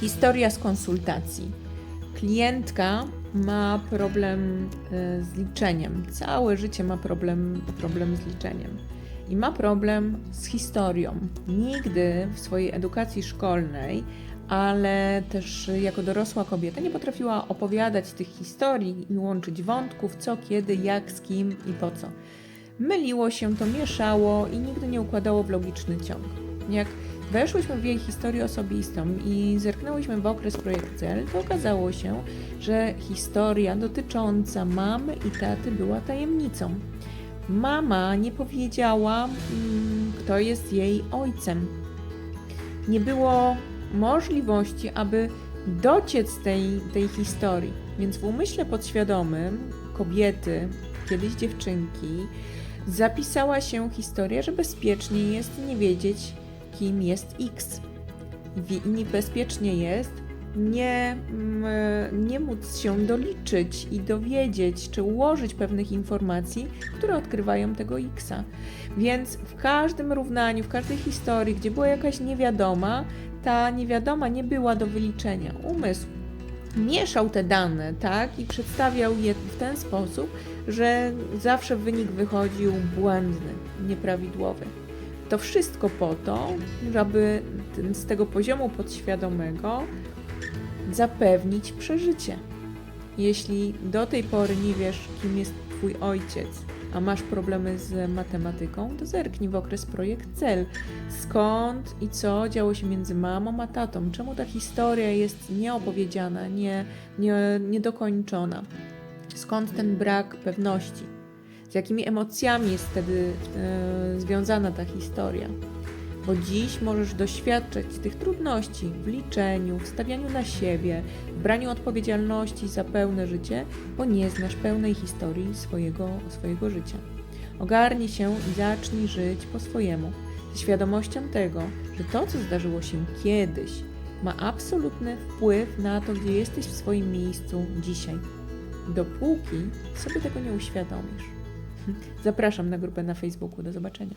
Historia z konsultacji. Klientka ma problem e, z liczeniem. Całe życie ma problem, problem z liczeniem. I ma problem z historią. Nigdy w swojej edukacji szkolnej, ale też jako dorosła kobieta nie potrafiła opowiadać tych historii i łączyć wątków, co, kiedy, jak, z kim i po co. Myliło się to, mieszało i nigdy nie układało w logiczny ciąg. Jak weszłyśmy w jej historię osobistą i zerknęłyśmy w okres projekt CEL, to okazało się, że historia dotycząca mamy i taty była tajemnicą. Mama nie powiedziała, mm, kto jest jej ojcem. Nie było możliwości, aby dociec tej, tej historii. Więc w umyśle podświadomym kobiety, kiedyś dziewczynki, zapisała się historia, że bezpiecznie jest nie wiedzieć, kim jest X. Niebezpiecznie jest nie, mm, nie móc się doliczyć i dowiedzieć, czy ułożyć pewnych informacji, które odkrywają tego Xa. Więc w każdym równaniu, w każdej historii, gdzie była jakaś niewiadoma, ta niewiadoma nie była do wyliczenia. Umysł mieszał te dane, tak, i przedstawiał je w ten sposób, że zawsze wynik wychodził błędny, nieprawidłowy. To wszystko po to, żeby z tego poziomu podświadomego zapewnić przeżycie. Jeśli do tej pory nie wiesz, kim jest Twój ojciec, a masz problemy z matematyką, to zerknij w okres projekt CEL. Skąd i co działo się między mamą a tatą? Czemu ta historia jest nieopowiedziana, nie, nie, niedokończona? Skąd ten brak pewności? Z jakimi emocjami jest wtedy e, związana ta historia? Bo dziś możesz doświadczać tych trudności w liczeniu, w stawianiu na siebie, w braniu odpowiedzialności za pełne życie, bo nie znasz pełnej historii swojego, swojego życia. Ogarnij się i zacznij żyć po swojemu, ze świadomością tego, że to, co zdarzyło się kiedyś, ma absolutny wpływ na to, gdzie jesteś w swoim miejscu dzisiaj. Dopóki sobie tego nie uświadomisz. Zapraszam na grupę na Facebooku. Do zobaczenia.